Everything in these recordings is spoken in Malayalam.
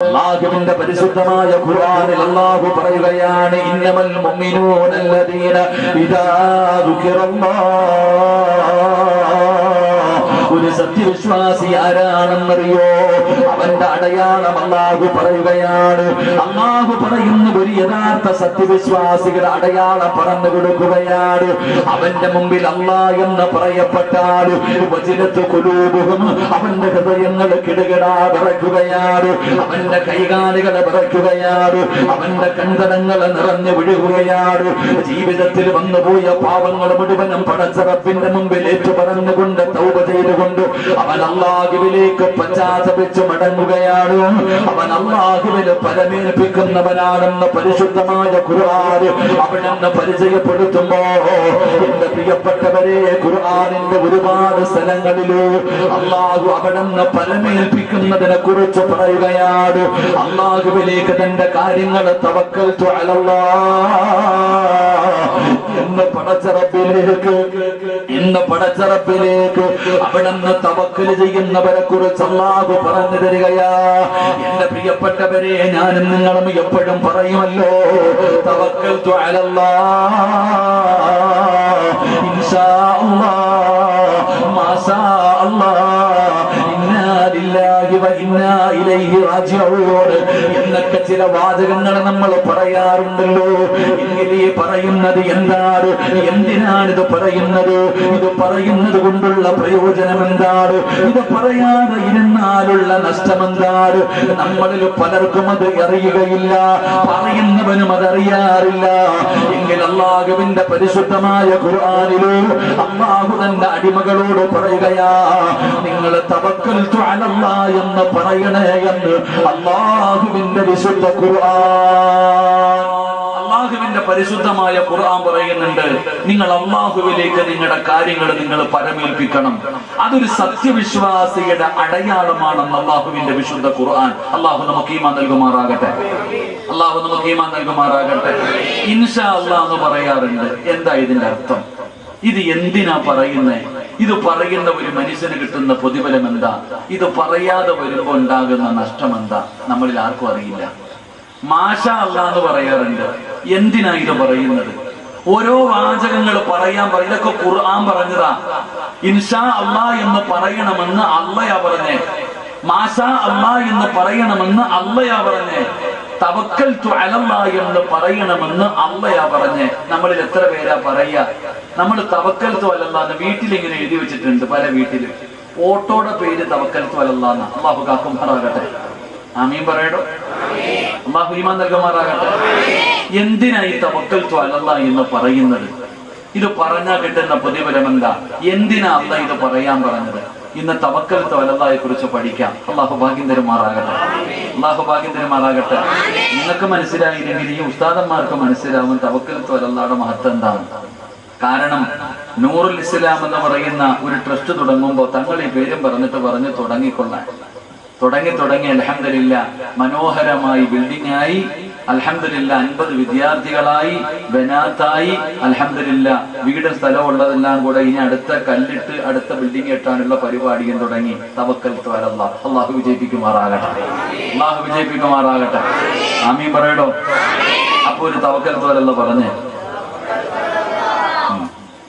അള്ളാഹുവിന്റെ പരിശുദ്ധമായ ഖുർആനിൽ അള്ളാഹു പറയുകയാണ് ഇന്നമൽ മുഅ്മിനൂനല്ലദീന ഇദാ ദുകിറല്ലാഹ് ഒരു സത്യവിശ്വാസി ആരാണെന്നറിയോ? അവന്റെ അടയാളം അള്ളാഹു പറയുകയാണ്. അള്ളാഹു പറയുന്ന ഒരു യഥാർത്ഥ സത്യവിശ്വാസികളുടെ അടയാളം പറഞ്ഞു കൊടുക്കുകയാണ്. അവന്റെ മുമ്പിൽ അള്ളാ എന്ന് പറയപ്പെട്ടാൽ വചനത്ത് കുലൂബും അവന്റെ ഹൃദയങ്ങൾ കിടുകിടാ വിറയ്ക്കുകയാണ്. അവന്റെ കൈകാലുകളെ വിറയ്ക്കുകയാണ്. അവന്റെ കണ്ടനങ്ങൾ നിറഞ്ഞു വിഴുകുകയാണ്. ജീവിതത്തിൽ വന്നുപോയ പാവങ്ങൾ മുഴുവനും പടച്ചറപ്പിന്റെ മുമ്പിൽ ഏറ്റു പറഞ്ഞുകൊണ്ട് തൗബ ചെയ്തുകൊണ്ട് അവൻ അള്ളാഹുവിലേക്ക് പശ്ചാത്തപിച്ച് മടങ്ങുകയാണ്. അവൻ അള്ളാഹുവിന് പരമേൽപ്പിക്കുന്നവനാണെന്ന് പരിശുദ്ധമായ ഖുർആാന് അവിടെന്ന് പരിചയപ്പെടുത്തുമ്പോ എന്റെ പ്രിയപ്പെട്ടവരെ ഖുർആനിന്റെ ഒരുപാട് സ്ഥലങ്ങളിൽ അള്ളാഹു അവിടെന്ന് പരമേൽപ്പിക്കുന്നതിനെ കുറിച്ച് പറയുകയാണ്. അള്ളാഹുവിലേക്ക് തന്റെ കാര്യങ്ങൾ തവക്കൽ എന്ന് പടച്ചറപ്പിലേക്ക് ഇന്ന് പടച്ചറപ്പിലേക്ക് അവിടെന്ന് തവക്കൽ ചെയ്യുന്നവരെ കുറിച്ച് അള്ളാഹു പറഞ്ഞു തരികയാ. എന്റെ പ്രിയപ്പെട്ടവരെ ഞാനും നിങ്ങളും എപ്പോഴും പറയുമല്ലോ തവക്കൽ ഇൻഷാ അല്ലാഹ് മാസാ ഇന്നാ ലില്ലാഹി വ ഇന്നാ ഇലൈഹി റാജിഊൻ. എന്നൊക്കെ ചില വാചകങ്ങൾ നമ്മൾ പറയാറുണ്ടല്ലോ. ഈ പറയുന്നത് എന്താണ്? എന്തിനാണ് ഇത് പറയുന്നത്? ഇത് പറയുന്നത് കൊണ്ടുള്ള പ്രയോജനം എന്താണ്? ഇത് പറയാതെ ഇരുന്നാലുള്ള നഷ്ടം എന്താണ്? നമ്മളിൽ പലർക്കും അത് അറിയുകയില്ല. പറയുന്നവനും അതറിയാറില്ല. എങ്കിൽ അള്ളാഹുവിന്റെ പരിശുദ്ധമായ ഖുർആാനിലോ അള്ളാഹു തന്റെ അടിമകളോട് പറയുകയാ നിങ്ങൾ തവക്കൽ എന്ന് പറയണേ എന്ന് അള്ളാഹുവിന്റെ വിശുദ്ധ ഖുർആൻ. അള്ളാഹുവിന്റെ പരിശുദ്ധമായ ഖുർആൻ പറയുന്നുണ്ട് നിങ്ങൾ അള്ളാഹുവിലേക്ക് നിങ്ങളുടെ കാര്യങ്ങൾ നിങ്ങൾ പരമേൽപ്പിക്കണം. അതൊരു സത്യവിശ്വാസിയുടെ അടയാളമാണെന്ന് അള്ളാഹുവിന്റെ വിശുദ്ധ ഖുർആൻ. അള്ളാഹു നമുക്ക് ഈമാൻ നൽകുമാറാകട്ടെ. അള്ളാഹു നമുക്ക് ഈമാൻ നൽകുമാറാകട്ടെ. ഇൻഷാ അള്ളാഹ് എന്ന് പറയാറുണ്ട്. എന്താ ഇതിന്റെ അർത്ഥം? ഇത് എന്തിനാ പറയുന്നേ? ഇത് പറയുന്ന ഒരു മനുഷ്യന് കിട്ടുന്ന പ്രതിഫലം എന്താ? ഇത് പറയാതെ വരുമ്പോ ഉണ്ടാകുന്ന നഷ്ടം എന്താ? നമ്മളിൽ ആർക്കും അറിയില്ല. മാഷ അല്ല എന്ന് പറയാറുണ്ട്. എന്തിനാ ഇത് പറയുന്നത്? ഓരോ വാചകങ്ങൾ പറയാൻ പറ ഇതൊക്കെ ഖുർആൻ പറഞ്ഞതാ. ഇൻഷാ അല്ല എന്ന് പറയണമെന്ന് അള്ളയാ പറഞ്ഞേ. മാഷ അല്ല എന്ന് പറയണമെന്ന് അള്ളയാ പറഞ്ഞേ. തവക്കൽ അലല്ല എന്ന് പറയണമെന്ന് അള്ളയാ പറഞ്ഞ്. നമ്മളിൽ എത്ര പേരാ പറയാ നമ്മൾ തവക്കൽ എന്ന് വീട്ടിൽ ഇങ്ങനെ എഴുതി വെച്ചിട്ടുണ്ട് പല വീട്ടിലും. ഓട്ടോയുടെ പേര് തവക്കൽ എന്ന്. കാക്കും കാക്കുമാറാകട്ടെ ആമീൻ പറയടോ? അള്ളാഹു ഈമാൻ നൽകുമാറാകട്ടെ. എന്തിനാ ഈ തവക്കൽ അലല്ല എന്ന് പറയുന്നത്? ഇത് പറഞ്ഞാൽ കിട്ടുന്ന പ്രതിഫലം എന്താ? എന്തിനാ അല്ല ഇത് പറയാൻ പറഞ്ഞത്? ഇന്ന് തവക്കൽ അലല്ലായെ കുറിച്ച് പഠിക്കാം. അള്ളാഹു ഭാഗ്യം തരുമാറാകട്ടെ. അള്ളാഹു ഭാഗ്യം തരുമാറാകട്ടെ. നിങ്ങൾക്ക് മനസ്സിലായില്ലെങ്കിൽ ഈ ഉസ്താദന്മാർക്ക് മനസ്സിലാവും തവക്കൽ അലല്ലാടെ മഹത്വം എന്താണ്. കാരണം നൂറുൽ ഇസ്ലാം എന്ന് പറയുന്ന ഒരു ട്രസ്റ്റ് തുടങ്ങുമ്പോൾ തങ്ങൾ ഈ പേരും പറഞ്ഞിട്ട് പറഞ്ഞ് തുടങ്ങിക്കൊള്ളാൻ. തുടങ്ങി തുടങ്ങി അലഹമില്ല മനോഹരമായി ബിൽഡിംഗ് ആയി അലഹമില്ല അൻപത് വിദ്യാർത്ഥികളായി ബനാത്തായി അലഹമില്ല വീട് സ്ഥലവും ഉള്ളതെല്ലാം കൂടെ ഇനി അടുത്ത കല്ലിട്ട് അടുത്ത ബിൽഡിംഗ് കെട്ടാനുള്ള പരിപാടിയും തുടങ്ങി. തവക്കൽ തോലല്ല അള്ളാഹു വിജയിപ്പിക്കുമാറാകട്ടെ. അള്ളാഹു വിജയിപ്പിക്കുമാറാകട്ടെ. ആമീൻ പറയടോ? അപ്പൊ ഒരു തവക്കൽ തോരല്ല പറഞ്ഞേ.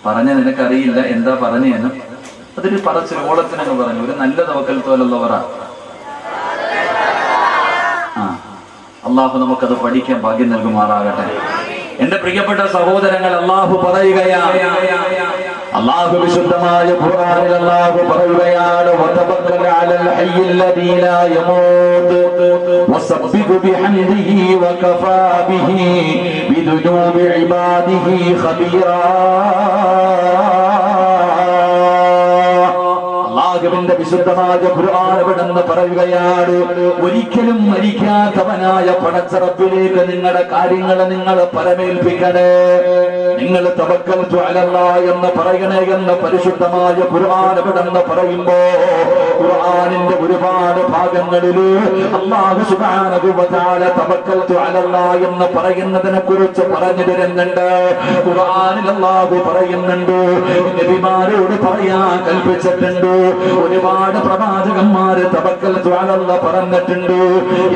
പറഞ്ഞ നിനക്കറിയില്ല എന്താ പറഞ്ഞേന്ന്. അതൊരു പറച്ചിൽ ഓളത്തിനങ്ങ് പറഞ്ഞു. ഒരു നല്ല തവക്കൽ തോലുള്ളവറ ആ അള്ളാഹു നമുക്കത് പഠിക്കാൻ ഭാഗ്യം നൽകുമാറാകട്ടെ. എന്റെ പ്രിയപ്പെട്ട സഹോദരങ്ങൾ അള്ളാഹു പറയുകയാണ് അള്ളാഹു വിശുദ്ധമായ ഖുർആനിൽ അള്ളാഹു പറയുകയാണ് വതബക്കൽ അലൽ ഹയ്യിൽ ലദീ ലാ യമൂത് വസബ്ബിഹു ബിഹംദിഹി വകഫാ ബിഹി ബിദുനൂബി ഇബാദിഹി ഖബീറാ. അള്ളാഹുവിന്റെ വിശുദ്ധമായ ഖുർആൻ എവിടെന്ന് പറയുകയാണ്? ഒരിക്കലും മരിക്കാത്തവനായ പടച്ചറപ്പിലേക്ക് നിങ്ങളുടെ കാര്യങ്ങൾ നിങ്ങൾ പരമേൽപ്പിക്കണേ. നിങ്ങൾ തവക്കൽ അലല്ല എന്ന് പറയണേ എന്ന് പരിശുദ്ധമായ ഖുർആൻ എവിടെന്ന് പറയുമ്പോ ഖുർആാനിന്റെ ഒരുപാട് ഭാഗങ്ങളിൽ അള്ളാഹു തആല തവക്കൽ എന്ന് പറയുന്നതിനെ കുറിച്ച് പറഞ്ഞു തരുന്നുണ്ട്. ഖുർആനിൽ അള്ളാഹു പറയുന്നുണ്ട് നബിമാരോട് പറയാൻ കൽപ്പിച്ചിട്ടുണ്ട്. ഒരു ഒരുപാട് പ്രവാചകന്മാര് തവക്കൽ ത്വാലല്ല പറഞ്ഞിട്ടുണ്ട്.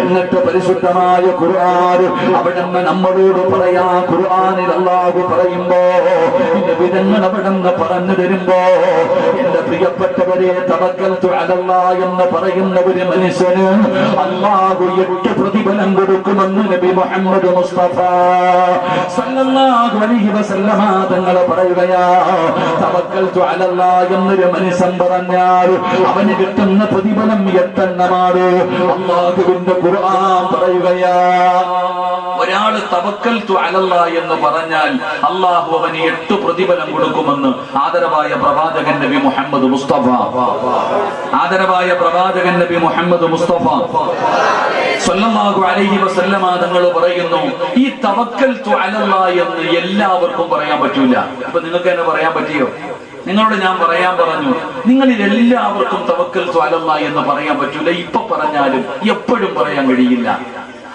എന്നിട്ട് പരിശുദ്ധമായ ഖുർആൻ അവിടുന്ന് നമ്മളോട് പറയാ ഖുർആനിൽ അല്ലാഹു പറയുമ്പോ വിധങ്ങൾ അവിടുന്ന് പറഞ്ഞു തരുമ്പോ എന്റെ പ്രിയപ്പെട്ടവരെ തവക്കൽ ത്വാലല്ല എന്ന് പറയുന്ന ഒരു മനുഷ്യന് അല്ലാഹു എട്ട് പ്രതിഫലം കൊടുക്കുമെന്ന് നബി മുഹമ്മദ് മുസ്തഫ സല്ലല്ലാഹു അലൈഹി തങ്ങൾ പറയുകയാ തവക്കൽ ത്വാലല്ല എന്നൊരു മനുഷ്യൻ പറഞ്ഞാൽ അവന് കിട്ടുന്ന പ്രതിഫലം എട്ടെണ്ണമാണ് അള്ളാഹുവിന്റെ ഖുർആൻ പറയുകയാ ഒരാൾ തവക്കൽ അലല്ലാ എന്ന് പറഞ്ഞാൽ അള്ളാഹു അവന് എട്ട് പ്രതിഫലം കൊടുക്കുമെന്ന് ആദരവായ പ്രവാചകൻ നബി മുഹമ്മദ് മുസ്തഫ. ആദരവായ പ്രവാചകൻ നബി മുഹമ്മദ് മുസ്തഫ. സല്ലല്ലാഹു അലൈഹി വസല്ലമ തങ്ങൾ പറയുന്നു ഈ തവക്കൽ അലല്ലാ എന്ന് എല്ലാവർക്കും പറയാൻ പറ്റൂല. ഇപ്പൊ നിങ്ങൾക്ക് തന്നെ പറയാൻ പറ്റിയോ? നിങ്ങളോട് ഞാൻ പറയാൻ പറഞ്ഞു നിങ്ങളിൽ എല്ലാവർക്കും തവക്കൽ സ്വാലല്ല എന്ന് പറയാൻ പറ്റൂല. ഇപ്പൊ പറഞ്ഞാലും എപ്പോഴും പറയാൻ കഴിയില്ല.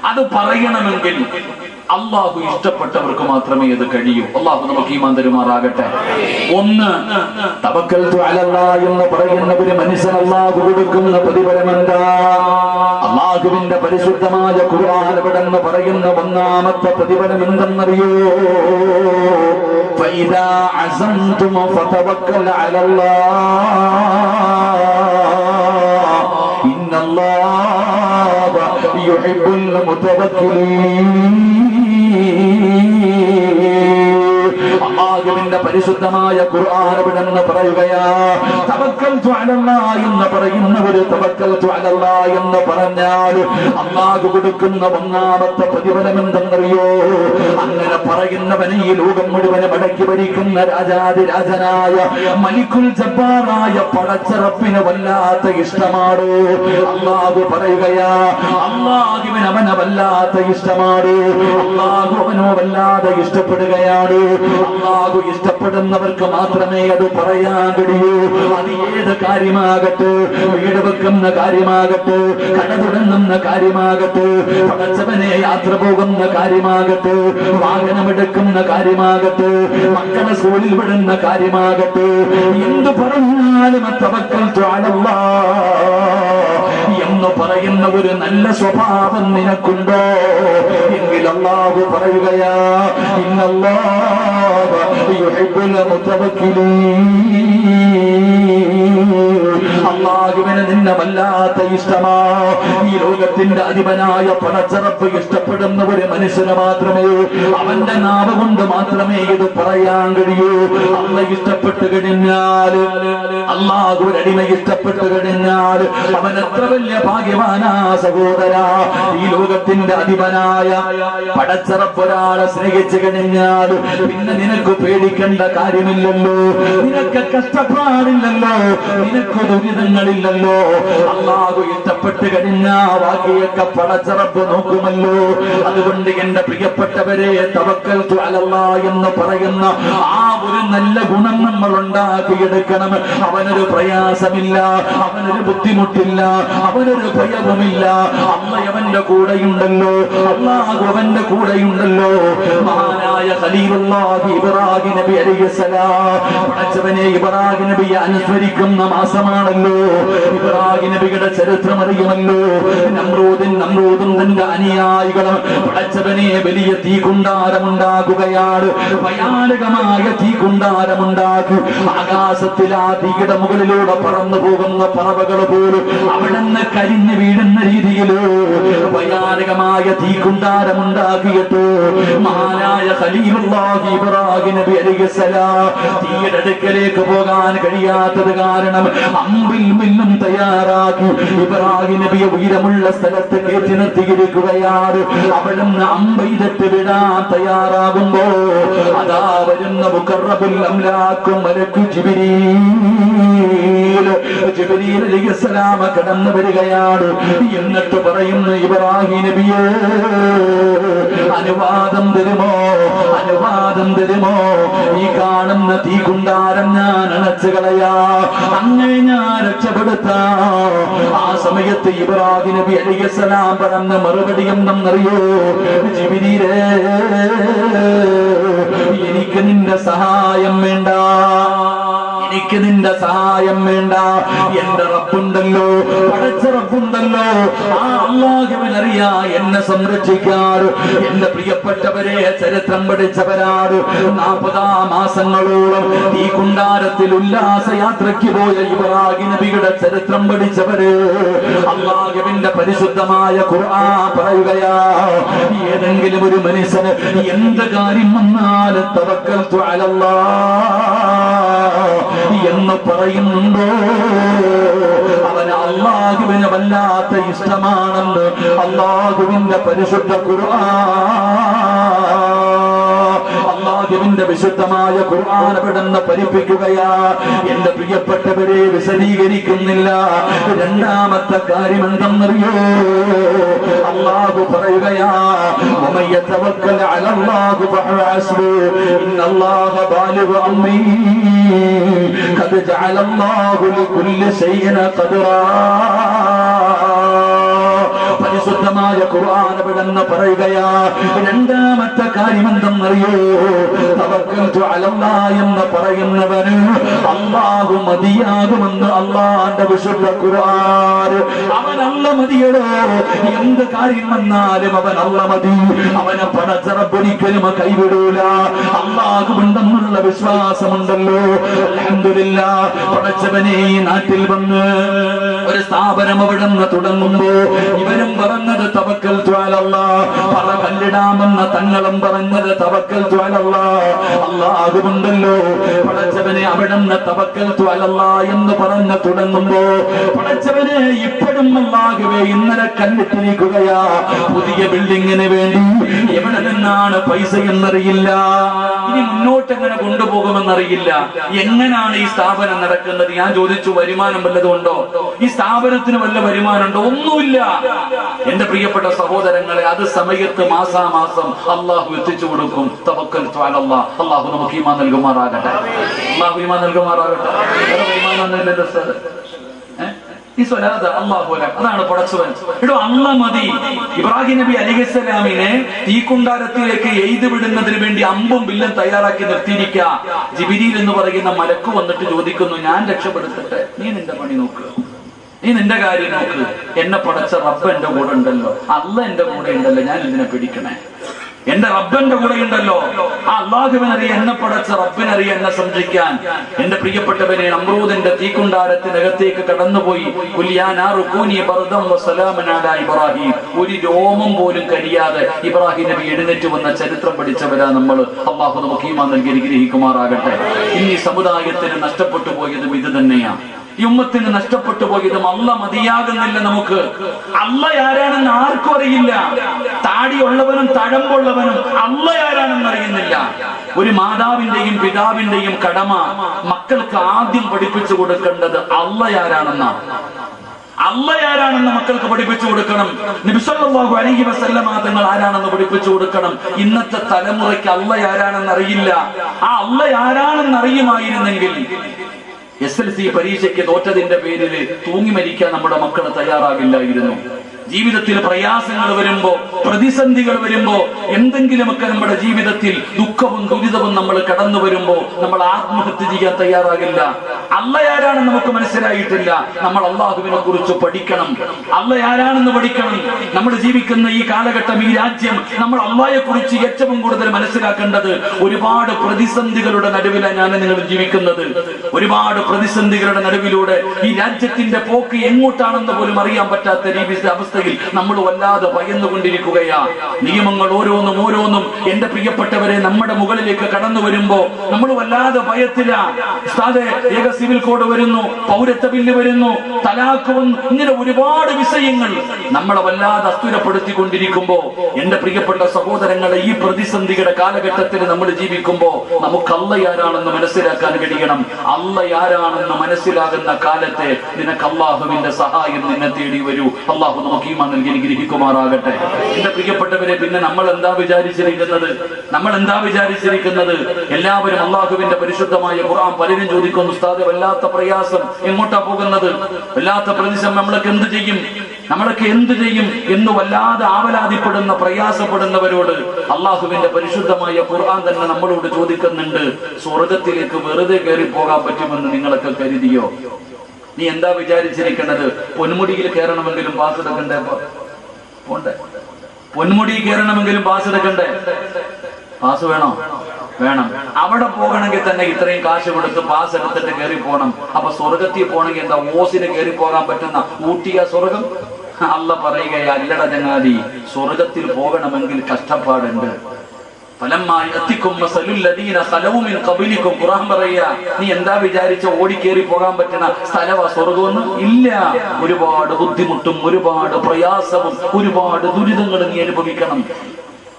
അത് പറയണമെങ്കിൽ അള്ളാഹു ഇഷ്ടപ്പെട്ടവർക്ക് മാത്രമേ അത് കഴിയൂ അള്ളാഹു നമുക്ക് ഈ തരുമാറാകട്ടെ ഒന്ന് തവക്കൽ അലല്ലാ എന്ന് പറയുന്ന ഒരു മനുഷ്യൻ അള്ളാഹു കൊടുക്കുന്ന പ്രതിഫലം എന്താ അള്ളാഹുവിന്റെ പരിശുദ്ധമായ ഖുർആൻ എവിടെന്ന് പറയുന്ന ഒന്നാമത്തെ പ്രതിഫലം എന്തെന്നറിയോ فإذا عزمتم فتوكل على الله إن الله يحب المتوكلين mm -hmm. അള്ളാഹുവിന്റെ പരിശുദ്ധമായ ഖുർആൻ എവിടെന്ന് പറയുകയാ തവക്കൽ എന്ന് പറയുന്ന ഒരു തവക്കൽ എന്ന് പറഞ്ഞാൽ അള്ളാഹു കൊടുക്കുന്ന ഒന്നാമത്തെ പ്രതിഫലം എന്തെന്നറിയോ? അങ്ങനെ പറയുന്നവനെ ഈ ലോകം മുഴുവനെ മടക്കി ഭരിക്കുന്ന രാജാതിരാജനായ മലിക്കുൽ ജബ്ബാറായ പടച്ചറപ്പിന് വല്ലാത്ത ഇഷ്ടമാണ്. അള്ളാഹു പറയുകയാ അള്ളാഹുവിന് അവനെ വല്ലാത്ത ഇഷ്ടമാണ്. അള്ളാഹു അവനോ വല്ലാതെ ഇഷ്ടപ്പെടുകയാണ്. അള്ളാഹു ഇഷ്ടപ്പെടുന്നവർക്ക് മാത്രമേ അത് പറയാൻ കഴിയൂ. അത് ഏത് കാര്യമാകട്ടെ? വീട് വെക്കുന്ന കാര്യമാകട്ടെ? കട തുടങ്ങുന്ന കാര്യമാകട്ടെ? പടച്ചവനെ യാത്ര പോകുന്ന കാര്യമാകട്ടെ? വാഹനമെടുക്കുന്ന കാര്യമാകട്ടെ? മക്കളെ സ്കൂളിൽ വിടുന്ന കാര്യമാകട്ടെ? എന്ത് പറഞ്ഞാലും തവക്കൽ ത്വാലല്ലാ എന്ന് പറയുന്ന ഒരു നല്ല സ്വഭാവം നിനക്കുണ്ടോ? അള്ളാഹു പറയുകയാ യുഹിബ്ബുൽ മുതവക്കിലീൻ المتوكلين നിന്നെ വല്ലാത്ത ഇഷ്ടമാ. ഈ ലോകത്തിന്റെ അധിപനായ പണച്ചറപ്പ് ഇഷ്ടപ്പെടുന്ന ഒരു മനുഷ്യന് മാത്രമേ അവന്റെ നാവ് കൊണ്ട് മാത്രമേ ഇത് പറയാൻ കഴിയൂ. അള്ള ഇഷ്ടപ്പെട്ട് കഴിഞ്ഞാൽ അള്ളാഹു ഒരു അടിമ കഴിഞ്ഞാൽ അവൻ എത്ര വലിയ ഭാഗ്യവാനാ സഹോദര. ഈ ലോകത്തിന്റെ അധിപനായ പടച്ചറപ്പ് ഒരാളെ സ്നേഹിച്ചു കഴിഞ്ഞാൽ പിന്നെ നിനക്ക് പേടിക്കേണ്ട കാര്യമില്ലല്ലോ. നിനക്ക് കഷ്ടപ്പാടില്ലല്ലോ. നിനക്ക് ദുരിതങ്ങളില്ലല്ലോ അള്ളാഹു ഇഷ്ടപ്പെട്ട് കഴിഞ്ഞാ ബാക്കിയൊക്കെ പടച്ചറപ്പ് നോക്കുമല്ലോ. അതുകൊണ്ട് എന്റെ പ്രിയപ്പെട്ടവരെ തവക്കൽ അലല്ല എന്ന് പറയുന്ന ആ ഒരു നല്ല ഗുണം നമ്മൾ ഉണ്ടാക്കിയെടുക്കണം. അവനൊരു പ്രയാസമില്ല അവനൊരു ബുദ്ധിമുട്ടില്ല അവനൊരു ഭയവുമില്ല. അമ്മ അവന്റെ കൂടെയുണ്ടല്ലോ. അള്ളാഹു അവന്റെ കൂടെയുണ്ടല്ലോ. മഹാനായ ഖലീലുള്ളാഹി ഇബ്രാഹിം നബി അലൈഹിസ്സലാം പടച്ചവനെ ഇബ്രാഹിം നബിയെ അനുസ്മരിക്കുന്ന മാസമാണല്ലോ. ഇബ്രാഹിം നബിയുടെ ചരിത്രം അറിയുമല്ലോ. നമ്രൂദിൻ നമ്രൂദും തന്റെ അനുയായികളും പടച്ചവനെ വലിയ തീകുണ്ടാരമുണ്ടാക്കുകയാണ് ഭയാനകമായ തീകുണ്ടാരമുണ്ടാക്കി ആകാശത്തിൽ ആ തീയുടെ മുകളിലൂടെ പറന്നു പോകുന്ന പറവകൾ പോലും അവിടെ നിന്ന് കരിഞ്ഞു വീഴുന്ന രീതിയിലോ ഭയാനകമായ തീകുണ്ടാരമുണ്ടാക്കിയിട്ട്. മഹാനായ ഖലീലുള്ളാഹി ഇബ്രാഹിം നബി തീയുടെ അടുക്കലേക്ക് പോകാൻ കഴിയാത്തത് കാരണം അമ്പിൽ മിന്നും തയ്യാറാക്കി ഇബ്രാഹിം നബിയെ ഉയരമുള്ള സ്ഥലത്ത് കയറ്റി നിർത്തിയിരിക്കുകയാണ്. അവളും അമ്പെയ്തിട്ട് വിടാൻ തയ്യാറാകുമ്പോ അതാ വരുന്ന മുഖറബുൽ അംലാക്കും മലക്കു അലൈഹിസ്സലാം കടന്നു വരികയാണ്. എന്നിട്ട് പറയുന്നു ഇബ്രാഹിം നബിയെ അനുവാദം തരുമോ? അനുവാദം തരുമോ? ഈ കാണുന്ന തീ കുണ്ടാരം ഞാൻ അണച്ചു കളയാ. അങ്ങനെ ഞാൻ രക്ഷപ്പെടുത്താ. ആ സമയത്ത് ഇബ്രാഹിം നബി അലിയസലാം പറഞ്ഞ മറുപടി എന്തെന്നറിയോ? ജിബിരിരേ എനിക്ക് നിന്റെ സഹായം വേണ്ട. എനിക്ക് നിന്റെ സഹായം വേണ്ട. എന്റെ റബ്ബുണ്ടല്ലോ പടച്ച റബ്ബുണ്ടല്ലോ. ആ അള്ളാഹുവിനറിയാ എന്നെ സംരക്ഷിക്കാറ്. എന്റെ പ്രിയപ്പെട്ടവരെ ചരിത്രം പഠിച്ചവരാറ് നാൽപ്പതാ മാസങ്ങളോളം ഈ കുണ്ടാരത്തിൽ ഉല്ലാസ യാത്രയ്ക്ക് പോയ ഇബ്രാഹിം നബിയുടെ ചരിത്രം പഠിച്ചവര് അള്ളാഹുവിന്റെ പരിശുദ്ധമായ ഖുർആൻ പറയുകയാ ഏതെങ്കിലും ഒരു മനുഷ്യന് എന്ത് കാര്യം വന്നാലും തവക്കൽ എന്ന് പറയുന്നുണ്ടോ? അവന് അള്ളാഹുവിന് വല്ലാത്ത ഇഷ്ടമാണെന്ന് അള്ളാഹുവിന്റെ പരിശുദ്ധ ഖുർആൻ അള്ളാഹുവിന്റെ വിശുദ്ധമായ ഖുർആൻ അവിടുന്ന് പരിപ്പിക്കുകയാ എന്റെ പ്രിയപ്പെട്ടവരെ വിശദീകരിക്കുന്നില്ല രണ്ടാമത്തെ കാര്യം എന്തെന്നറിയോ അള്ളാഹു പറയുകയാ ومن يتوكل على الله فهو حسبه إن الله بالغ أمره قد جعل الله لكل شيء قدرا പരിശുദ്ധമായ ഖുർആൻ വിടെന്ന് പറയുകയാ രണ്ടാമത്തെ കാര്യം എന്തെന്നറിയോ തവക്കൽതു അലല്ലാ എന്ന് പറയുന്നവന് അള്ളാഹു മതിയാകുമെന്ന് അള്ളാന്റെ വിശുദ്ധ ഖുർആൻ. അവൻ മതിയടോ? എന്ത് കാര്യം വന്നാലും അവൻ അല്ല മതി. അവനെ പടച്ചറപ്പൊരിക്കലും കൈവിടൂല. അള്ളാഹുണ്ടെന്നുള്ള വിശ്വാസമുണ്ടല്ലോ. എന്തുല്ല പടച്ചവനെ നാട്ടിൽ വന്ന് ഒരു സ്ഥാപനം അവിടെ നിന്ന് തുടങ്ങുമ്പോ ഇവരും പറഞ്ഞത് തവക്കൽ പറ കല്ലിടാമെന്ന തങ്ങളും പറഞ്ഞത് തവക്കൽ അള്ളാഹുണ്ടല്ലോ പടച്ചവനെ അവിടുന്ന് തവക്കൽ എന്ന് പറഞ്ഞ് തുടങ്ങുമ്പോ പടച്ചവനെ ഇപ്പോഴും അള്ളാഹുവേ ഇന്നലെ കണ്ടിട്ടിരിക്കുകയാ. പുതിയ ബിൽഡിങ്ങിന് വേണ്ടി എവിടെ നിന്നാണ് പൈസ എന്നറിയില്ല. ഇനി മുന്നോട്ട് എങ്ങനെ കൊണ്ടുപോകുമെന്നറിയില്ല. എങ്ങനെയാണ് ഈ സ്ഥാപനം നടക്കുന്നത്? ഞാൻ ചോദിച്ചു വരുമാനം വല്ലതുണ്ടോ ഈ സ്ഥാപനത്തിന് വല്ല വരുമാനം ഉണ്ടോ ഒന്നുമില്ല. എന്റെ പ്രിയപ്പെട്ട സഹോദരങ്ങളെ അത് സമയത്ത് മാസാമാസം അള്ളാഹു എത്തിച്ചു കൊടുക്കും. തവക്കൽ ത്വാലല്ലാ. അള്ളാഹു നമുക്ക് ഈമാൻ നൽകുമാറാകട്ടെ. അള്ളാഹു ഈമാൻ നൽകുമാറാകട്ടെ. വേറെ വരുമാനമൊന്നുമില്ലല്ലോ സാർ ഈ സ്വലാത്ത് അള്ളാഹു അതാണ് പടച്ചവൻ. ഇടോ അള്ള മതി. ഇബ്രാഹിം നബി അലിഖലാമിനെ തീക്കുണ്ടാരത്തിലേക്ക് എയ്ത് വിടുന്നതിന് വേണ്ടി അമ്പും വില്ലും തയ്യാറാക്കി നിർത്തിയിരിക്കുക ജിബിരിയിൽ എന്ന് പറയുന്ന മലക്ക് വന്നിട്ട് ചോദിക്കുന്നു ഞാൻ രക്ഷപ്പെടുത്തട്ടെ? നീ നിന്റെ പണി നോക്ക്. നീ നിന്റെ കാര്യം നോക്ക്. എന്നെ പടച്ച റബ്ബ് എന്റെ കൂടെ ഉണ്ടല്ലോ. അല്ല എന്റെ കൂടെ ഉണ്ടല്ലോ. ഞാൻ ഇതിനെ പിടിക്കണേ. എന്റെ റബ്ബന്റെ കൂടെ ഉണ്ടല്ലോ. ആ അള്ളാഹുവിനറിയ എന്നെ പടച്ച റബ്ബിനറിയ എന്നെ സംരക്ഷിക്കാൻ. എന്റെ പ്രിയപ്പെട്ടവനെ അമ്രൂദിന്റെ തീക്കുണ്ടാരത്തിനകത്തേക്ക് കടന്നുപോയി. ഇബ്രാഹിം. ഒരു രോമം പോലും കഴിയാതെ ഇബ്രാഹിം നബി എഴുന്നേറ്റ് വന്ന ചരിത്രം പഠിച്ചവരാ നമ്മൾ അള്ളാഹു നമുക്ക് നൽകി അനുഗ്രഹിക്കുമാറാകട്ടെ. ഇനി സമുദായത്തിന് നഷ്ടപ്പെട്ടു പോയതും ഇത് തന്നെയാണ് ഈ ഉമ്മത്തിന് പോയി പോയതും അല്ല മതിയാകുന്നില്ല നമുക്ക്. അല്ല ആരാണെന്ന് ആർക്കും അറിയില്ല. താടിയുള്ളവനും തഴമ്പുള്ളവനും അല്ല ആരാണെന്ന് അറിയുന്നില്ല. ഒരു മാതാവിന്റെയും പിതാവിന്റെയും കടമ മക്കൾക്ക് ആദ്യം പഠിപ്പിച്ചു കൊടുക്കേണ്ടത് അല്ല ആരാണെന്നാണ് അല്ല ആരാണെന്ന് മക്കൾക്ക് പഠിപ്പിച്ചു കൊടുക്കണം. നബിസല്ലാഹു അലൈഹി വസല്ലമ തങ്ങൾ ആരാണെന്ന് പഠിപ്പിച്ചു കൊടുക്കണം. ഇന്നത്തെ തലമുറയ്ക്ക് അല്ല ആരാണെന്ന് അറിയില്ല. ആ അല്ല ആരാണെന്ന് അറിയുമായിരുന്നെങ്കിൽ എസ് എൽ സി പരീക്ഷയ്ക്ക് തോറ്റതിന്റെ പേരിൽ തൂങ്ങി മരിക്കാൻ നമ്മുടെ മക്കൾ തയ്യാറാകില്ലായിരുന്നു. ജീവിതത്തിൽ പ്രയാസങ്ങൾ വരുമ്പോ പ്രതിസന്ധികൾ വരുമ്പോ എന്തെങ്കിലുമൊക്കെ നമ്മുടെ ജീവിതത്തിൽ ദുഃഖവും ദുരിതവും നമ്മൾ കടന്നു വരുമ്പോ നമ്മൾ ആത്മഹത്യ ചെയ്യാൻ തയ്യാറാകില്ല. അല്ല നമുക്ക് മനസ്സിലായിട്ടില്ല. നമ്മൾ അള്ളാഹുവിനെ കുറിച്ച് പഠിക്കണം. അല്ല ആരാണെന്ന് പഠിക്കണം. നമ്മൾ ജീവിക്കുന്ന ഈ കാലഘട്ടം ഈ രാജ്യം നമ്മൾ അള്ളാഹയെ കുറിച്ച് ഏറ്റവും കൂടുതൽ മനസ്സിലാക്കേണ്ടത് ഒരുപാട് പ്രതിസന്ധികളുടെ നടുവിലാണ് ഞാൻ നിങ്ങൾ ജീവിക്കുന്നത്. ഒരുപാട് പ്രതിസന്ധികളുടെ നടുവിലൂടെ ഈ രാജ്യത്തിന്റെ പോക്ക് എങ്ങോട്ടാണെന്ന് പോലും അറിയാൻ പറ്റാത്ത രീതി അവസ്ഥയിൽ നമ്മൾ വല്ലാതെ ഭയന്നുകൊണ്ടിരിക്കുകയാണ് നിയമങ്ങൾ ഓരോന്നും ഓരോന്നും എന്റെ പ്രിയപ്പെട്ടവരെ നമ്മുടെ മുകളിലേക്ക് കടന്നു വരുമ്പോ നമ്മൾ വല്ലാതെ ഭയത്തില. ഉസ്താദേ, ഏക സിവിൽ കോഡ് വരുന്നു പൗരത്വ ബില്ല് വരുന്നു തലാഖ് ഇങ്ങനെ ഒരുപാട് വിഷയങ്ങൾ നമ്മളെ വല്ലാതെ അസ്ഥിരപ്പെടുത്തിക്കൊണ്ടിരിക്കുമ്പോ എന്റെ പ്രിയപ്പെട്ട സഹോദരങ്ങളെ ഈ പ്രതിസന്ധിയുടെ കാലഘട്ടത്തിൽ നമ്മൾ ജീവിക്കുമ്പോ നമുക്ക് അല്ലയാരാണെന്ന് മനസ്സിലാക്കാൻ കഴിയണം. അല്ലയാരാണെന്ന് മനസ്സിലാകുന്ന കാലത്തെ നിനക്ക് അള്ളാഹുവിന്റെ സഹായം നിന്നെ തേടി വരൂ. അള്ളാഹു നമുക്ക് ഈ നൽകി അനുഗ്രഹിക്കുമാറാകട്ടെ എന്റെ പ്രിയപ്പെട്ടവരെ പിന്നെ നമ്മൾ എന്താ വിചാരിച്ചിരിക്കുന്നത്? നമ്മൾ എന്താ വിചാരിച്ചിരിക്കുന്നത്? എല്ലാവരും അള്ളാഹുവിന്റെ പരിശുദ്ധമായ ഖുർആൻ പലരും ചോദിക്കുന്നു ഉസ്താദ് വല്ലാത്ത പ്രയാസം. എങ്ങോട്ടാ പോകുന്നത്? വല്ലാത്ത പ്രതിസം നമ്മളൊക്കെ എന്ത് ചെയ്യും? നമ്മളൊക്കെ എന്ത് ചെയ്യും എന്ന് വല്ലാതെ ആവലാതിപ്പെടുന്ന പ്രയാസപ്പെടുന്നവരോട് അള്ളാഹുവിന്റെ പരിശുദ്ധമായ ഖുർആൻ തന്നെ നമ്മളോട് ചോദിക്കുന്നുണ്ട് സ്വർഗത്തിലേക്ക് വെറുതെ കയറി പോകാൻ പറ്റുമെന്ന് നിങ്ങളൊക്കെ കരുതിയോ? നീ എന്താ വിചാരിച്ചിരിക്കുന്നത് പൊന്മുടിയിൽ കയറണമെങ്കിലും പാസ് എടുക്കണ്ടേ പോണ്ടേ? പൊന്മുടി കയറണമെങ്കിലും പാസ് എടുക്കണ്ടേ പാസ് വേണോ? വേണം. അവിടെ പോകണമെങ്കിൽ തന്നെ ഇത്രയും കാശ് കൊടുത്ത് പാസ് എടുത്തിട്ട് കയറി പോകണം അപ്പൊ സ്വർഗത്തിൽ പോകണമെങ്കിൽ എന്താ ഓസിന് കയറി പോകാൻ പറ്റുന്ന ഊട്ടിയ സ്വർഗം? അല്ല പറയുകയാ അല്ലട ചങ്ങാതി സ്വർഗത്തിൽ പോകണമെങ്കിൽ കഷ്ടപ്പാടുണ്ട്. നീ എന്താ വിചാരിച്ച ഓടിക്കേറി പോകാൻ പറ്റുന്ന സ്ഥലവാ? സ്വർഗമെന്ന് ഇല്ല. ഒരുപാട് ബുദ്ധിമുട്ടും ഒരുപാട് പ്രയാസവും ഒരുപാട് ദുരിതങ്ങളും നീ അനുഭവിക്കണം.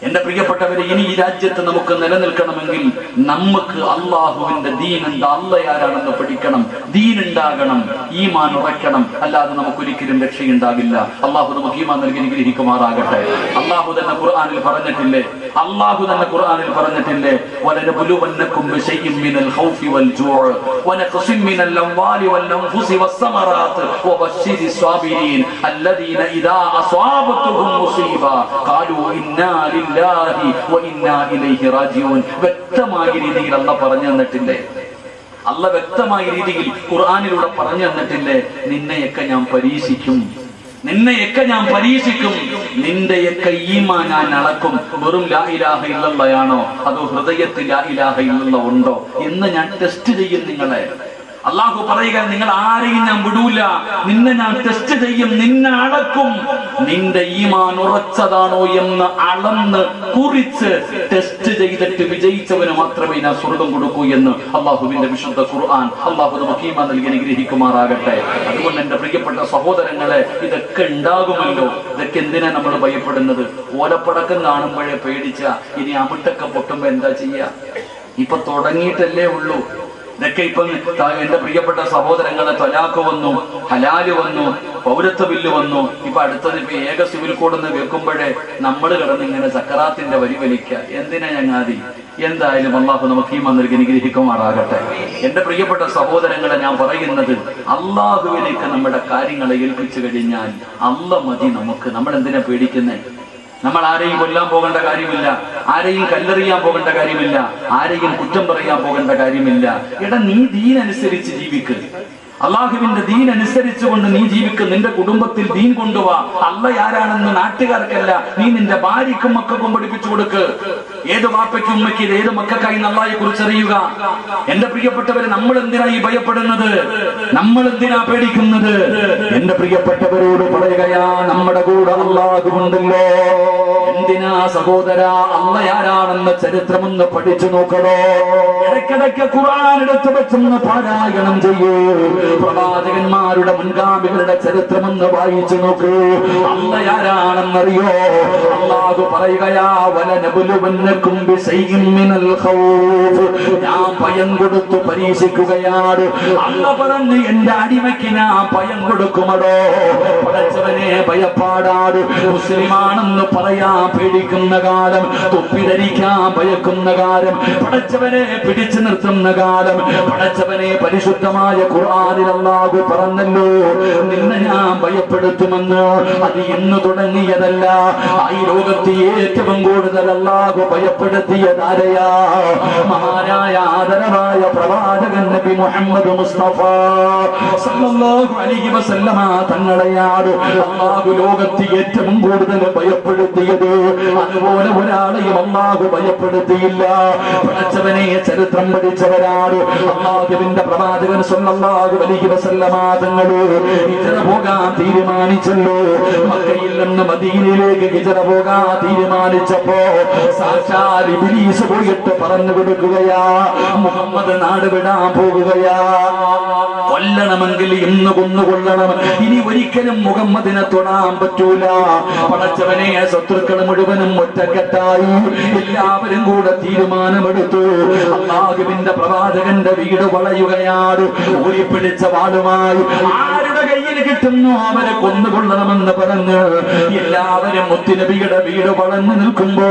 എന്റെ പ്രിയപ്പെട്ടവരെ ഇനി ഈ രാജ്യത്ത് നമുക്ക് നിലനിൽക്കണമെങ്കിൽ നമുക്ക് അള്ളാഹുവിന്റെ ദീൻ എന്താ അള്ളയാരാണെന്ന് പഠിക്കണം ദീൻ ഉണ്ടാകണം ഈമാൻ ഉറയ്ക്കണം അല്ലാതെ നമുക്ക് ഒരിക്കലും രക്ഷയുണ്ടാകില്ല അള്ളാഹു നമുക്ക് ഈമാൻ നൽകി അനുഗ്രഹിക്കുമാറാകട്ടെ അള്ളാഹു തന്നെ ഖുർആനിൽ പറഞ്ഞിട്ടില്ലേ അള്ളാഹു തന്നെ ഖുർആനിൽ പറഞ്ഞിട്ടില്ലേ വലനബുലുവന്നക്കും ബിശൈഇൻ മിനൽ ഖൗഫി വൽ ജൂഅ് വനഖസിൻ മിനൽ അംവാലി വൽ അൻഫുസി വസ്സമറാത്ത് വബശ്ശിരി സ്വാബിരീൻ الذين إذا أصابتهم مصيبة قالوا إنا لله ഇന്നാ ഇലൈഹി റാജിഊൻ. വ്യക്തമായ രീതിയിൽ അല്ല പറഞ്ഞു തന്നിട്ടില്ലേ? അല്ല വ്യക്തമായ രീതിയിൽ ഖുർആാനിലൂടെ പറഞ്ഞു തന്നിട്ടില്ലേ? നിന്നെയൊക്കെ ഞാൻ പരീക്ഷിക്കും. നിന്നെയൊക്കെ ഞാൻ പരീക്ഷിക്കും. നിന്റെയൊക്കെ ഈമാ ഞാൻ അളക്കും. വെറും ലായിലാഹ ഇല്ലല്ലയാണോ? അതോ ഹൃദയത്തിൽ ലായിലാഹ ഇല്ലല്ല ഉണ്ടോ? എന്ന് ഞാൻ ടെസ്റ്റ് ചെയ്യും നിങ്ങളെ. അള്ളാഹു പറയുക നിങ്ങൾ ആരെയും ഞാൻ വിടൂല. നിന്നെ ഞാൻ ടെസ്റ്റ് ചെയ്യും. നിന്നെ അളക്കും. നിന്റെ ഈമാൻ ഉറച്ചതാണോ എന്ന് അളന്ന് കുറിച്ച് ടെസ്റ്റ് ചെയ്തിട്ട് വിജയിച്ചവന് മാത്രമേ ഞാൻ സ്വർഗം കൊടുക്കൂ എന്ന് അള്ളാഹുവിന്റെ വിശുദ്ധ ഖുർആൻ അള്ളാഹു നമുക്ക് ഈമാൻ നൽകി അനുഗ്രഹിക്കുമാറാകട്ടെ. അതുകൊണ്ട് എന്റെ പ്രിയപ്പെട്ട സഹോദരങ്ങളെ ഇതൊക്കെ ഉണ്ടാകുമല്ലോ. ഇതൊക്കെ എന്തിനാ നമ്മൾ ഭയപ്പെടുന്നത്? ഓലപ്പടക്കം കാണുമ്പോഴേ പേടിച്ച. ഇനി അമിട്ടൊക്കെ പൊട്ടുമ്പോ എന്താ ചെയ്യാ? ഇപ്പൊ തുടങ്ങിയിട്ടല്ലേ ഉള്ളൂ. ഇതൊക്കെ ഇപ്പം എന്റെ പ്രിയപ്പെട്ട സഹോദരങ്ങളെ തൊലാക്ക് വന്നു ഹലാൽ വന്നു പൗരത്വ ബില്ല് വന്നു. ഇപ്പൊ അടുത്തത് ഇപ്പൊ ഏക സിവിൽ കോഡ് എന്ന് നമ്മൾ കിടന്ന് ഇങ്ങനെ സക്കറാത്തിന്റെ വരി വലിക്കുക എന്തിനാ ഞങ്ങാതി? എന്തായാലും അള്ളാഹു നമുക്ക് ഈ മന്ത്രിക്ക് അനുഗ്രഹിക്കുമാറാകട്ടെ. എന്റെ പ്രിയപ്പെട്ട സഹോദരങ്ങളെ ഞാൻ പറയുന്നത് അള്ളാഹുവിനേക്ക് നമ്മുടെ കാര്യങ്ങളെ ഏൽപ്പിച്ചു കഴിഞ്ഞാൽ അല്ല മതി നമുക്ക്. നമ്മൾ എന്തിനാ പേടിക്കുന്നേ? നമ്മൾ ആരെയും കൊല്ലാൻ പോകേണ്ട കാര്യമില്ല. ആരെയും കല്ലെറിയാൻ പോകേണ്ട കാര്യമില്ല ആരെയും കുറ്റം പറയാൻ പോകേണ്ട കാര്യമില്ല. എടാ നീ ദീനനുസരിച്ച് ജീവിക്ക്. അള്ളാഹുവിന്റെ ദീൻ അനുസരിച്ചുകൊണ്ട് നീ ജീവിക്ക്. നിന്റെ കുടുംബത്തിൽ ദീൻ കൊണ്ടുവാ. അല്ല ആരാണെന്ന് നാട്ടുകാർക്കല്ല. നീ നിന്റെ ഭാര്യക്കും മക്കൾക്കും പഠിപ്പിച്ചു കൊടുക്ക്. ഏത് വാപ്പയ്ക്കും ഉമ്മയ്ക്ക് ഏത് മക്കൾക്കായി നന്നായി കുറിച്ചറിയുക. എന്റെ പ്രിയപ്പെട്ടവരെ നമ്മൾ എന്തിനാ ഈ ഭയപ്പെടുന്നത്? നമ്മൾ എന്തിനാ പേടിക്കുന്നത്? എന്റെ പ്രിയപ്പെട്ടവരോട് പറയുകയാ നമ്മുടെ കൂടെ അള്ളാഹുണ്ടല്ലോ എന്തിനാ സഹോദര ചരിത്രം ചരിത്രമൊന്ന് പഠിച്ചു നോക്കണോ? ഇടയ്ക്കിടയ്ക്ക് ഖുർആൻ എടുത്തു വെച്ചൊന്ന് പാരായണം ചെയ്യൂ. പ്രവാചകന്മാരുടെ മുൻഗാമികളുടെ ചരിത്രമൊന്ന് വായിച്ചു നോക്കൂ. അമ്മയാരാണെന്നറിയോ? അള്ളാഹു പറയുകയാ ബിശൈഇൻ മിനൽ ഖൗഫ്. ഞാൻ ഭയം കൊടുത്തു പരീക്ഷിക്കുകയാണ്. അമ്മ പറഞ്ഞു എന്റെ അടിമയ്ക്ക് ഞാൻ ഭയം കൊടുക്കുമടോ? പടച്ചവനെ ഭയപ്പാടാട് മുസ്ലിമാണെന്ന് പറയാൻ പേടിക്കുന്ന കാലം തൊപ്പിധരിക്കാൻ ഭയക്കുന്ന കാലം പടച്ചവനെ പിടിച്ചു നിർത്തുന്ന കാലം പടച്ചവനെ പരിശുദ്ധമായ ഖുർആനിൽ അല്ലാഹു പറഞ്ഞല്ലോ നിന്നെ ഞാൻ ഭയപ്പെടുത്തുമെന്ന് അത് ഇന്ന് തുടങ്ങിയതല്ല. ഈ ലോകത്ത് ഏറ്റവും കൂടുതൽ അല്ലാഹു ഭയപ്പെടുത്തിയതാരയാ മഹാനായ ആദരവായ പ്രവാചകൻ നബി മുഹമ്മദ് മുസ്തഫ സല്ലല്ലാഹു അലൈഹി വസല്ലമ തങ്ങളെയാണ് അല്ലാഹു ലോകത്ത് ഏറ്റവും കൂടുതൽ ഭയപ്പെടുത്തിയത്. അതുപോലെ ഒരാളെയും അല്ലാഹു ഭയപ്പെടുത്തിയില്ല. പഠിച്ചവനെ ചരിത്രം പഠിച്ചവരാണ്. അള്ളാഹുവിന്റെ പ്രവാചകൻ സ്വന്തമാകു വലിയ വസല്ലമ തങ്ങൾ ഹിജറ പോകാൻ തീരുമാനിച്ചല്ലോ. മക്കയിൽ നിന്ന് മദീനയിലേക്ക് ഹിജറ പോകാൻ തീരുമാനിച്ചപ്പോ സാക്ഷാൽ പോയിട്ട് പറഞ്ഞു കൊടുക്കുകയാ. മുഹമ്മദ് നാട് വിടാൻ പോകുകയാ. കൊല്ലണമെങ്കിൽ ഇന്ന് കൊന്നുകൊള്ളണം. ഇനി ഒരിക്കലും മുഹമ്മദിനെ തൊടാൻ പറ്റൂല. പടച്ചവനെ ശത്രുക്കൾ മുഴുവനും ഒറ്റക്കെട്ടായി. എല്ലാവരും കൂടെ തീരുമാനമെടുത്തു. അള്ളാഹുവിന്റെ പ്രവാചകന്റെ വീട് വളയുകയാണ്. ഊരിപ്പിടിച്ച വാളുമായി. ആരുടെ കയ്യിൽ കിട്ടുന്നു അവരെ കൊന്നുകൊള്ളണമെന്ന് പറഞ്ഞ് എല്ലാവരും മുത്തുനബിയുടെ വീട് വളർന്നു നിൽക്കുമ്പോ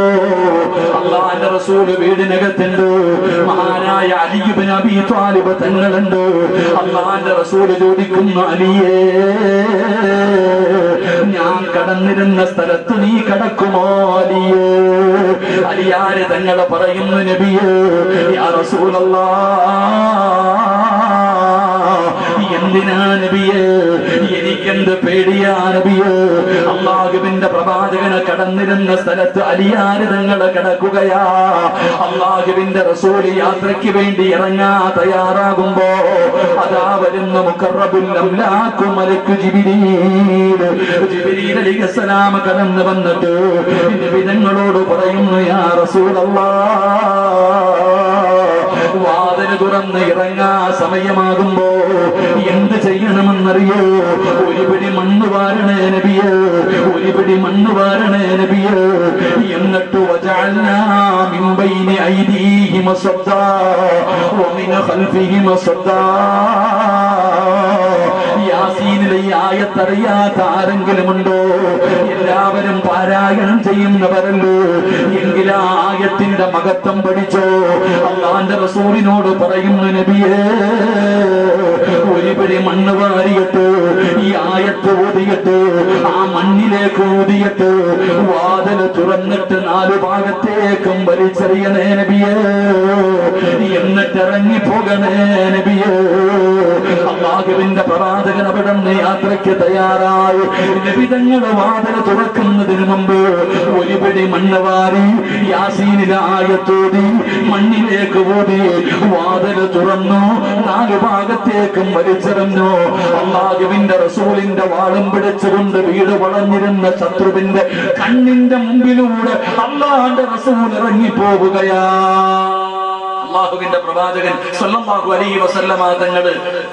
അള്ളാന്റെ റസൂൽ വീടിനകത്തുണ്ട്. മഹാനായ അലിയുബിൻ അബി താലിബ് തങ്ങളുണ്ട്. അള്ളാന്റെ റസൂൽ ചോദിക്കുന്നു അലിയേ ഞാൻ കടന്നിരുന്ന സ്ഥലത്ത് നീ കടക്കുമോ അലിയേ? അലിയാര് തങ്ങളെ പറയുന്നു നബിയേ റസൂലല്ലാ എനിക്കെന്ത് പേടിയാ നബിയേ? അള്ളാഹുവിന്റെ പ്രവാചകനെ കടന്നിരുന്ന സ്ഥലത്ത് അലിയാര് തങ്ങളെ കിടക്കുകയാ. അള്ളാഹുവിന്റെ റസൂൽ യാത്രയ്ക്ക് വേണ്ടി ഇറങ്ങാ തയ്യാറാകുമ്പോ അതാ വരുന്ന അലിഹസ്സലാം കടന്നു വന്നിട്ട് വിധങ്ങളോട് പറയുന്നു യാ റസൂലല്ലാ വാതിൽ തുറന്ന് ഇറങ്ങാ സമയമാകുമ്പോ എന്ത് ചെയ്യണമെന്നറിയോ? ഒരു പിടി മണ്ണ് വാരണേ നബിയേ ഒരു പിടി മണ്ണ് വാരണേ നബിയേ. എന്നിട്ട് വജഅൽനാ മിൻ ബൈനി ഐദീഹിം സദ്ദാ വമിൻ ഖൽഫിഹിം സദ്ദാ യാസീനിലെ ഈ ആയത്തറിയാത്ത ആരെങ്കിലും ഉണ്ടോ എല്ലാവരും പാരായണം ചെയ്യുന്നവരല്ലോ. എങ്കിൽ ആ ആയത്തിന്റെ മഹത്വം പഠിച്ചോ. അള്ളാന്റെ റസൂലിനോട് പറയുന്നു നബിയേ ഒരുപിടി മണ്ണ് വാരിയിട്ട്. ഈ ആയത്ത് ഊതിയിട്ട്. ആ മണ്ണിലേക്ക് ഊതിയിട്ട്. വാതിൽ തുറന്നിട്ട് നാലു ഭാഗത്തേക്കും വലിച്ചെറിയണേ നബിയേ. എന്നിട്ടിറങ്ങി പോകണേ നബിയേ. അള്ളാഹുവിന്റെ പ്രവാചകൻ അവിടെ യാത്രയ്ക്ക് തയ്യാറായി. നിബിതങ്ങളെ വാതിൽ തുറക്കുന്നതിന് മുമ്പ് ഒരു പിടി മണ്ണ് വാരി യാസീനിലെ മണ്ണിലേക്ക് ഓടി വാതിൽ തുറന്നു നാല് ഭാഗത്തേക്കും വലിച്ചെറിഞ്ഞു. അള്ളാഹുവിന്റെ റസൂലിന്റെ വാളും പിടിച്ചുകൊണ്ട് വീട് വളഞ്ഞിരുന്ന ശത്രുവിന്റെ കണ്ണിന്റെ മുമ്പിലൂടെ അള്ളാന്റെ റസൂൽ ഇറങ്ങി പോവുകയാ അള്ളാഹുവിന്റെ പ്രവാചകൻ സല്ലല്ലാഹു അലൈഹി വസല്ലമ തങ്ങൾ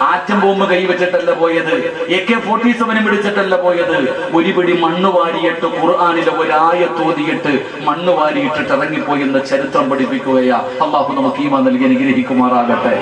ആറ്റം ബോംബ് കൈവച്ചിട്ടല്ല പോയത് എ കെ ഫോർട്ടി സെവനും പിടിച്ചിട്ടല്ല പോയത്. ഒരു പിടി മണ്ണ് വാരിയിട്ട് ഖുർആാനിലെ ഒരായത്തോതിയിട്ട് മണ്ണ് വാരിയിട്ടിട്ട് ഇറങ്ങിപ്പോയി എന്ന ചരിത്രം പഠിപ്പിക്കുകയാ. അള്ളാഹു നമുക്ക് ഈമാ നൽകി അനുഗ്രഹിക്കുമാറാകട്ടെ.